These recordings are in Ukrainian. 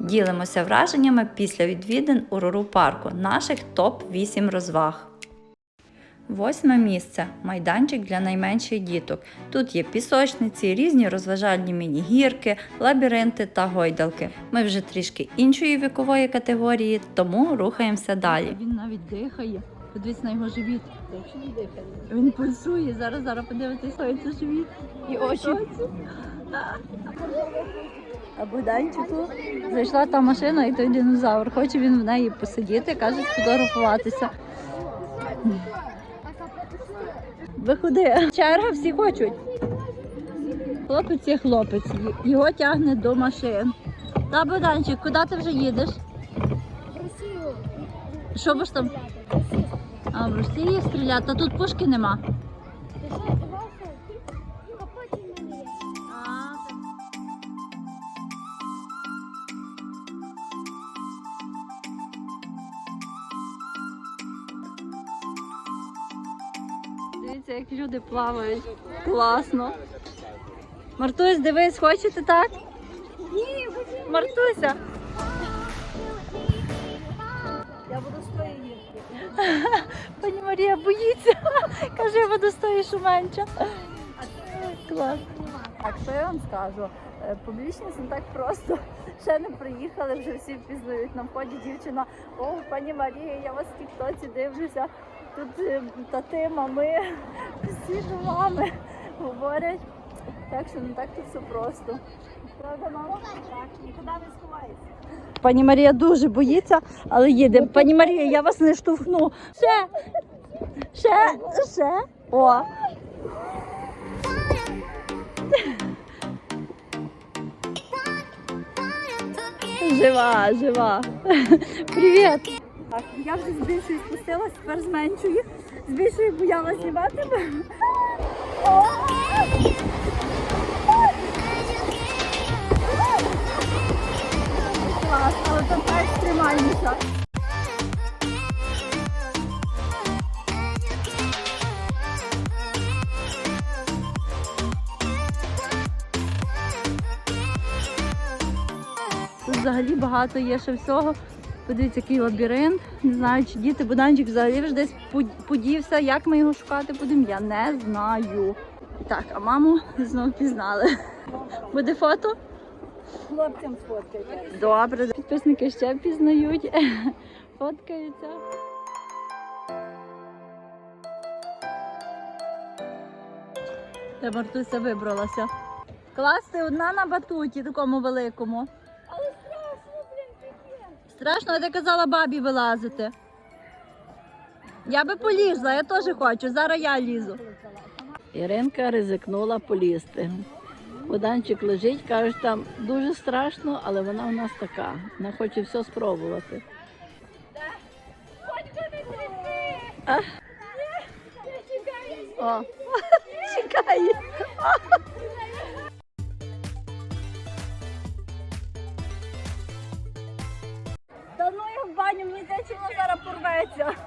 Ділимося враженнями після відвідин у Руру парку наших топ-8 розваг. Восьме місце майданчик для найменших діток. Тут є пісочниці, різні розважальні міні-гірки, лабіринти та гойдалки. Ми вже трішки іншої вікової категорії, тому рухаємося далі. Він навіть дихає. Подивись на його живіт. Він пульсує. Зараз зараз подивитися, це живіт і очі. Богданчику зайшла та машина і той динозавр. Хоче він в неї посидіти, каже, сфотографуватися. Виходи. Черга всі хочуть. Хлопець є хлопець. Його тягне до машин. Та Богданчик, куди ти вже їдеш? Росію. Що будеш там? А в Росії стріляти, а тут пушки нема. Дивіться, як люди плавають. Класно. Мартусь, дивись, хочете так? Ні, Мартуся. Я буду з твоєю їхати. Пані Марія боїться. Каже, я буду з тої, що менша. Клас. Так, що я вам скажу? Е, Публічність не так просто. Ще не приїхали, вже всі впізнають. На вході дівчина. О, пані Марія, я вас в тіктоці дивлюся. Тут е, тати, мами, всі до мами говорять. Так що не так тут все просто. Правда, мама? Так, нікуди не сховаєшся. Пані Марія дуже боїться, але їде. Пані Марія, я вас не штовхну. Ще, ще, ще. О. Жива, жива. Привіт. Так, я вже з спустилась, тепер зменшую. З більшої боялась знімати. Клас, але це так екстремальніше. Тут взагалі багато є ще всього. Подивіться, який лабіринт. Не знаю, чи діти Буданчик взагалі вже десь подівся. Як ми його шукати будемо, я не знаю. Так, а маму знову пізнали. Буде фото? Хлопцям сфоткайте. Добре, підписники ще пізнають, фоткаються. Та Мартуся вибралася. Класти одна на батуті, такому великому. Страшно, ти казала бабі вилазити. Я би полізла, я теж хочу. Зараз я лізу. Іринка ризикнула полізти. Буданчик лежить, каже, там дуже страшно, але вона у нас така. Вона хоче все спробувати. А? О, Чекай. Я мені здається, воно зараз порветься.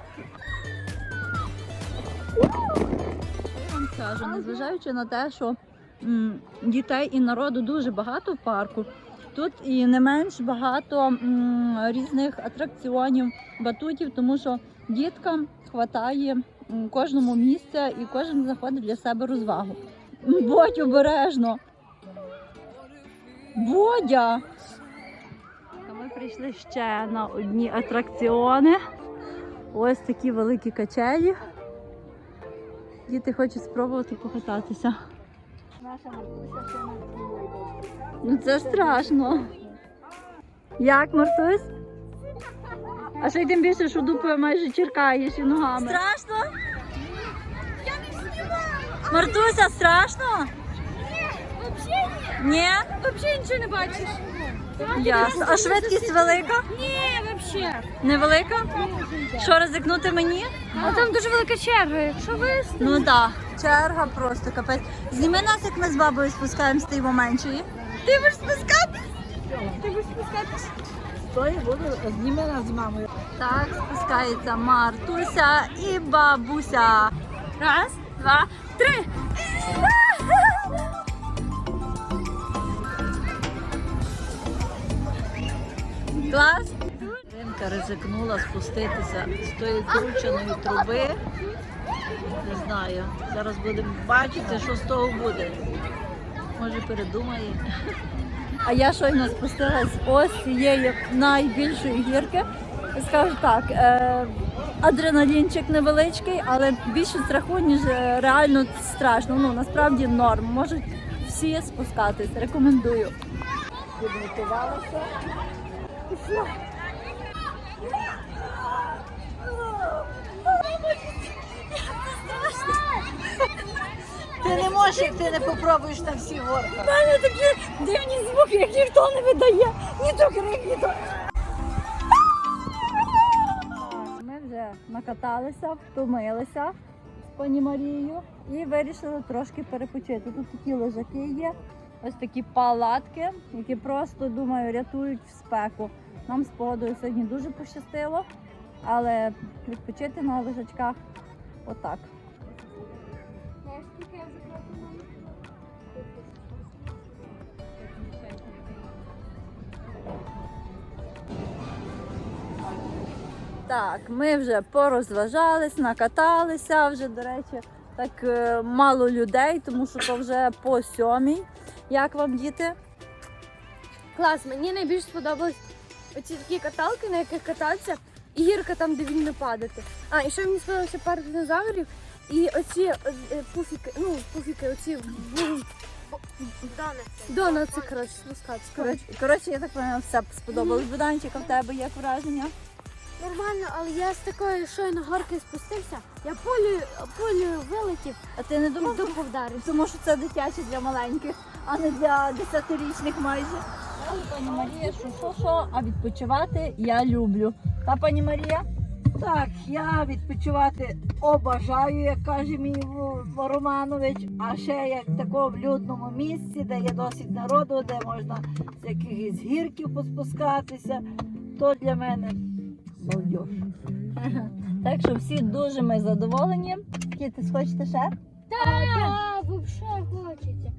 Я вам скажу, незважаючи на те, що дітей і народу дуже багато в парку. Тут і не менш багато різних атракціонів, батутів, тому що діткам вистачає кожному місця і кожен знаходить для себе розвагу. Будь обережно. Бодя! Прийшли ще на одні атракціони. Ось такі великі качелі. Діти хочуть спробувати покататися. Ну це страшно. Як, Мартусь? А ще й тим більше, що дупою майже черкаєш і ногами. Страшно? Я не знімаю. Мартуся, страшно? Взагалі ні. Ні? Взагалі нічого не бачиш. Ясно. А швидкість велика? Ні, взагалі. Невелика? Що ризикнути мені? А там дуже велика черга. Якщо ви Ну так. Черга просто капець. Зніми нас, як ми з бабою спускаємося з тієї меншої. Ти будеш спускати? ти будеш спускатись. Буду зніми нас з мамою. Так, спускається Мартуся і бабуся. Раз, два, три. Клас? Ринка ризикнула спуститися з тої крученої труби. Не знаю. Зараз будемо бачити, що з того буде. Може передумає. А я щойно спустилась ось цієї найбільшої гірки. Скажу так, е, адреналінчик невеличкий, але більше страху, ніж е, реально страшно. Ну насправді норм. Можуть всі спускатись. Рекомендую. Підготувалася. Ти не можеш, як ти не попробуєш на всі горки. У мене такі дивні звуки, як ніхто не видає. Ні то крик, ні то. Ми вже накаталися, втомилися з пані Марією і вирішили трошки перепочити. Тут такі лежаки є, ось такі палатки, які просто, думаю, рятують в спеку. Нам з погодою сьогодні дуже пощастило, але відпочити на лежачках отак. Так, ми вже порозважались, накаталися, вже, до речі, так е, мало людей, тому що то вже по сьомій. Як вам діти? Клас, мені найбільше сподобались оці такі каталки, на яких кататися, і гірка там, де вільно падати. А, і ще мені сподобався парк динозаврів, і оці е, пуфіки, ну, пуфіки, оці донаци, коротше, спускатися. Коротше, коротше, я так розумію, все сподобалось. Буданчика, в тебе як враження? Нормально, але я з такої щойно горки спустився, я полю, полю вилетів А ти не думав, дупу вдарив. тому що це дитяче для маленьких, а не для десятирічних майже. Пані Марія, що що що, а відпочивати я люблю. Та пані Марія? Так, я відпочивати обажаю, як каже мій Романович, а ще як такого в людному місці, де є досить народу, де можна з якихось гірків поспускатися, то для мене балдеж. Так що всі дуже ми задоволені. Кіти, схочете ще? Так, взагалі хочеться.